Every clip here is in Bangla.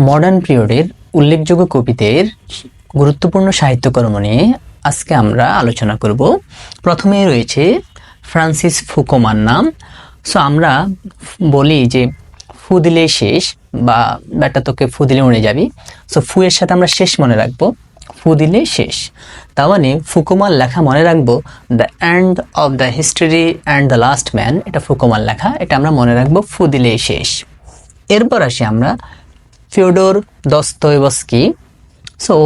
মডার্ন পিরিয়ডের উল্লেখযোগ্য কবিদের গুরুত্বপূর্ণ সাহিত্যকর্ম নিয়ে আজকে আমরা আলোচনা করব। প্রথমে রয়েছে ফ্রান্সিস ফুকোমার নাম। সো আমরা বলি যে, ফু দিলে শেষ বা ব্যাটা তোকে ফু দিলে উড়ে যাবি। সো ফু এর সাথে আমরা শেষ মনে রাখব। ফু দিলে শেষ। তার মানে ফুকুমার লেখা মনে রাখব the end of the history and the last man এটা ফুকুমার লেখা। এটা আমরা মনে রাখব, ফু দিলে শেষ। এরপর আসি আমরা ফিওডোর দস্তয়েভস্কি। সো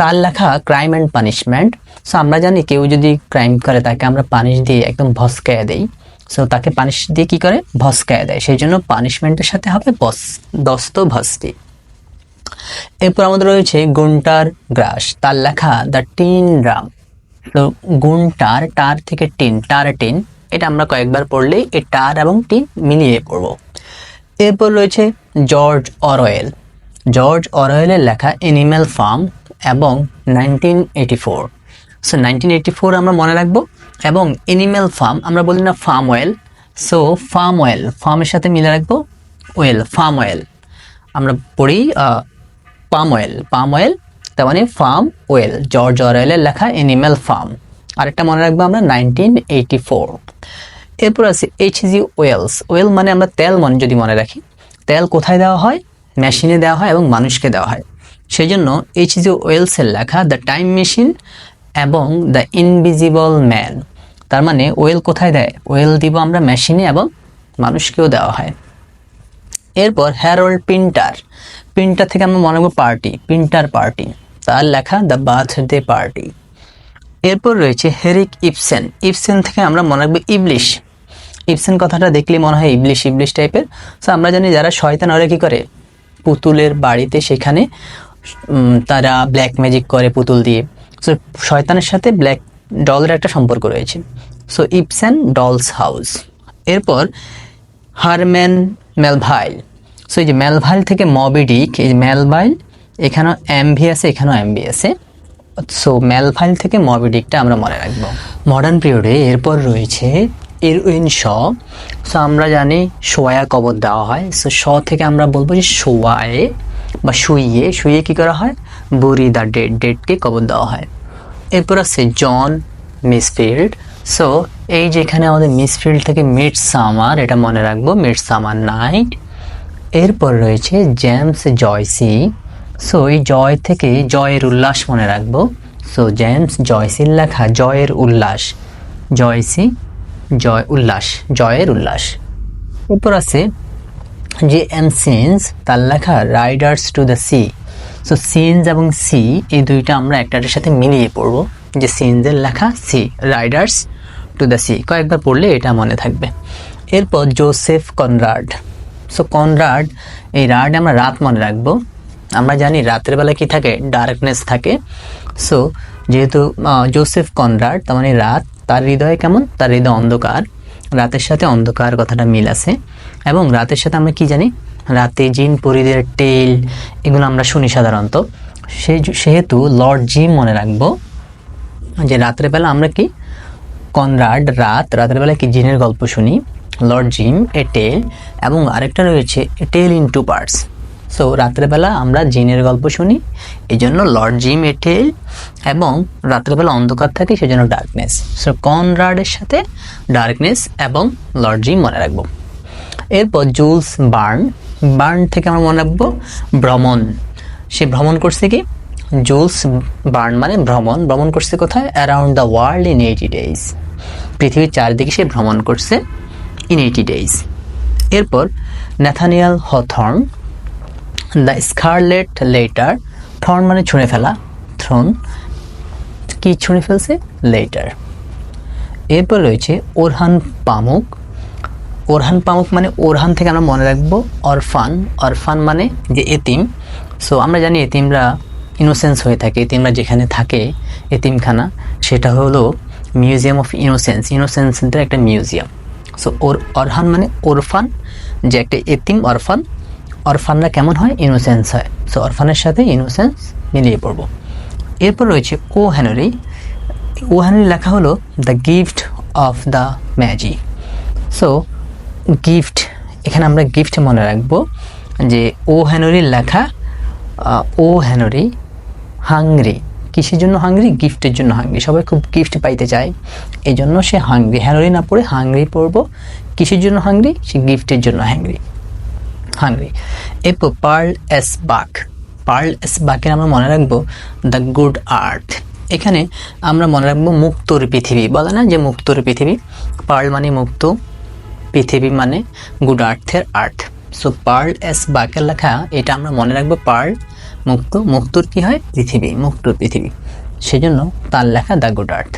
তার লেখা ক্রাইম অ্যান্ড পানিশমেন্ট সো আমরা জানি কেউ যদি ক্রাইম করে, তাকে আমরা পানিশ দিয়ে একদম ভস্কায় দেই। সো তাকে পানিশ দিয়ে কি করে? ভস্কায় দেয়। সেই জন্য পানিশমেন্টের সাথে হবে বস দস্ত ভস্তি এরপর আমাদের রয়েছে গুন্টার গ্রাস। তার লেখা দ্য টিন ড্রাম তো গুন্টার টার থেকে টিন টার টিন। এটা আমরা কয়েকবার পড়লেই এই টার এবং টিন মিলিয়ে পড়ব। এরপর রয়েছে জর্জ অরওয়েল জর্জ অরওয়েলের লেখা এনিম্যাল ফার্ম এবং nineteen eighty four so nineteen eighty four আমরা মনে রাখব এবং এনিম্যাল ফার্ম আমরা বলি না farm oil so farm oil ফার্মের সাথে মিলে রাখব ওয়েল ফার্ম অয়েল আমরা পড়ি পাম অয়েল পাম অয়েল তার মানে ফার্ম ওয়েল জর্জ অরওয়েলের লেখা এনিম্যাল ফার্ম আরেকটা মনে রাখব আমরা নাইনটিন এইটি ফোর এরপর আছে এইচ জি ওয়েলস ওয়েল মানে আমরা তেল মনে যদি মনে রাখি, তেল কোথায় দেওয়া হয়? মেশিনে দেওয়া হয় এবং মানুষকে দেওয়া হয়। সেই জন্য এইচ জি ওয়েলসের লেখা দ্য টাইম মেশিন এবং দ্য ইনভিজিবল ম্যান তার মানে ওয়েল কোথায় দেয়? ওয়েল দিব আমরা মেশিনে এবং মানুষকেও দেওয়া হয়। এরপর হ্যারোল্ড পিন্টার পিন্টার থেকে আমরা মনে রাখব পার্টি পিন্টার পার্টি তার লেখা দ্য বার্থডে পার্টি এরপর রয়েছে হেরিক ইপসেন ইপসেন থেকে আমরা মনে রাখব ইবলিশ ইপসেন কথাটা দেখলে মনে হয় ইবলিশ ইবলিশ টাইপের। সো আমরা জানি যারা শয়তান, ওরা কী করে? পুতুলের বাড়িতে সেখানে তারা ব্ল্যাক ম্যাজিক করে পুতুল দিয়ে। সো শয়তানের সাথে ব্ল্যাক ডলের একটা সম্পর্ক রয়েছে। সো ইপসেন ডলস হাউস এরপর হারম্যান মেলভাইল সো এই যে মেলভাইল থেকে মবিডিক এই মেলভাইল এখানেও এমভি আছে, এখানেও এমবি আছে। সো মেলভাইল থেকে মবিডিকটা আমরা মনে রাখব। মডার্ন পিরিয়ডে এরপর রয়েছে ইরউইন শ সো আমরা জানি শোয়া কবর দেওয়া হয়। সো শ থেকে আমরা বলব যে শোয়ায়ে বা শুইয়ে। শুইয়ে কি করা হয়? বুড়ি দ্য ডেড ডেডকে কবর দেওয়া হয়। এরপর আছে জন, মিসফিল্ড। সো এই যে এখানে আমাদের মিসফিল্ড থেকে মিড সামার এটা মনে রাখব মিড সামার নাইট এরপর রয়েছে জেমস জয়সি। সো এই জয় থেকে জয়ের উল্লাস মনে রাখব। সো জেমস জয়সির লেখা, জয়ের উল্লাস। জয়সি জয় উল্লাস, জয়ের উল্লাস। এরপর আছে যে এম সিনস তার লেখা riders to the sea. So Synge এবং সি, এই দুইটা আমরা একটার সাথে মিলিয়ে পড়ব। যে সিনসের লেখা sea, riders to the sea. কয়েকবার পড়লে এটা মনে থাকবে। এরপর জোসেফ কনরাড। সো কনরাড, এই রাড আমরা রাত মনে রাখব। আমরা জানি রাতের বেলা কি থাকে? ডার্কনেস থাকে। সো যেহেতু জোসেফ কনরাড, তার মানে রাত তার হৃদয়ে কেমন? তার হৃদয় অন্ধকার। রাতের সাথে অন্ধকার কথাটা মিল আছে। এবং রাতের সাথে আমরা কি জানি? রাতে জিন, পরিদের টেল, এগুলো আমরা শুনি সাধারণত। সেই সেহেতু লর্ড জিম মনে রাখব যে রাতের বেলা আমরা কি? কনরাড রাত, রাতের বেলা কি জিনের গল্প শুনি? লর্ড জিম, এ টেল, এবং আরেকটা রয়েছে, a tale in two parts. So রাত্রেবেলা আমরা জিনের গল্প শুনি এই জন্য লর্ড জিম এ টেল এবং রাত্রেবেলা অন্ধকার থাকে, সেজন্য ডার্কনেস সো কনরাডের সাথে ডার্কনেস এবং লর্ড জিম মনে রাখব। এরপর জুলস বার্ন বার্ন থেকে আমরা মনে রাখব ভ্রমণ। সে ভ্রমণ করছে কি? জুলস বার্ন মানে ভ্রমণ। ভ্রমণ করছে কোথায়? Around the world in eighty days পৃথিবীর চারদিকে সে ভ্রমণ করছে ইন এইটি ডেইজ এরপর Nathaniel Hawthorne the scarlet letter thorn মানে ছুঁড়ে ফেলা থ্রন কি ছুঁড়ে ফেলছে? লেটার এরপর রয়েছে ওরহান পামুক। ওরহান পামুক মানে ওরহান থেকে আমরা মনে রাখব অরফান। অরফান মানে যে এতিম। সো আমরা জানি এতিমরা ইনোসেন্স হয়ে থাকে, এতিমরা যেখানে থাকে, এতিমখানা, সেটা হলো মিউজিয়াম অফ ইনোসেন্স ইনোসেন্সের একটা মিউজিয়াম সো ওর, অরহান মানে ওরফান, যে একটা এতিম অরফান। অরফানরা কেমন হয়? ইনোসেন্স হয়। সো অরফানের সাথে ইনোসেন্স মিলিয়ে পড়ব। এরপর রয়েছে ও হ্যানরি ও হ্যানরি লেখা হলো the gift of the magi so gift এখানে আমরা গিফট মনে রাখব, যে ও হ্যানরির লেখা ও হেনরি হাংরি কিসের জন্য হাংরি গিফটের জন্য হাংরি সবাই খুব গিফট পাইতে চায়। এই জন্য সে হাংরি হ্যানরি না পড়ে হাংরি পড়ব। কিসের জন্য হাংরি সে গিফটের জন্য হ্যাংরি হাংরি এরপর Pearl S Buck. Pearl S বাকের আমরা মনে রাখব দ্য গুড আর্থ। এখানে আমরা মনে রাখব মুক্তর পৃথিবী। বলে না যে মুক্তর পৃথিবী? পার্ল মানে মুক্ত, পৃথিবী মানে গুড আর্থের আর্থ। সো পার্ল এস বাকের লেখা, এটা আমরা মনে রাখব পার্ল মুক্ত, মুক্তর কী হয়? পৃথিবী মুক্তর পৃথিবী। সেজন্য তার লেখা দ্য গুড আর্থ।